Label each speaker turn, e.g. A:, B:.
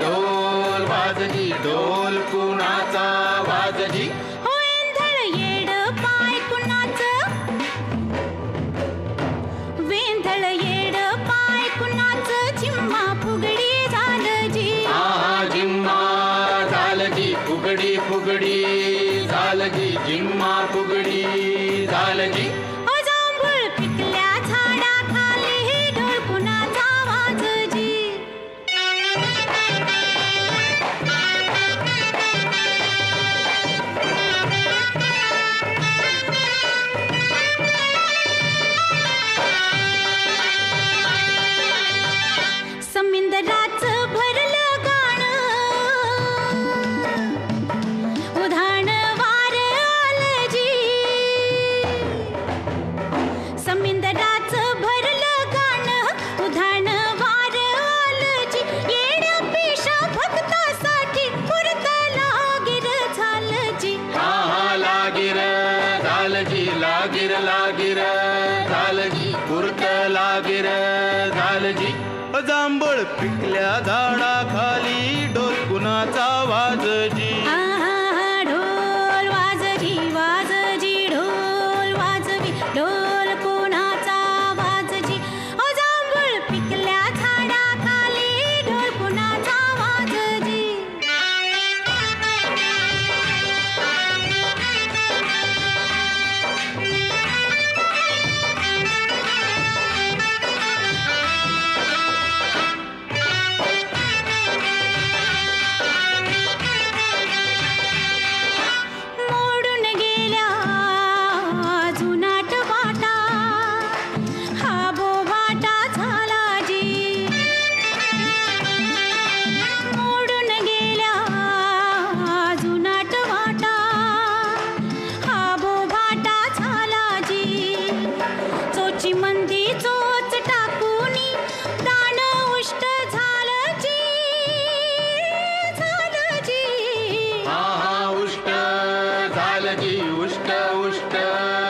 A: ढोल वाजली ढोल कुणाचा वाजली
B: हो एंधळ येड पाय कुणाचं? वेंधळ येड पाय कुणाचं? चिम्मा फुगडी झालं जी
A: आहा जिम्मा फुगडी फुगडी झालजी जिम्मा फुगडी झालजी.
B: हो समिंदराचं भरलं गाणं. उधाण वार आलं जी. समिंदराचं भरलं गाणं. उधाण वार आलं जी. येण्या पेशा भक्तासाठी पुरत लागिर झालं जी.
A: आहा लागिर झालजी लागिर लागिर झालजी कुर्त लागिर झालजी
C: जांभळ पिकल्या झाडाखाली ढोल कुणाचा Vajji.
B: Wish
A: that, wish ushka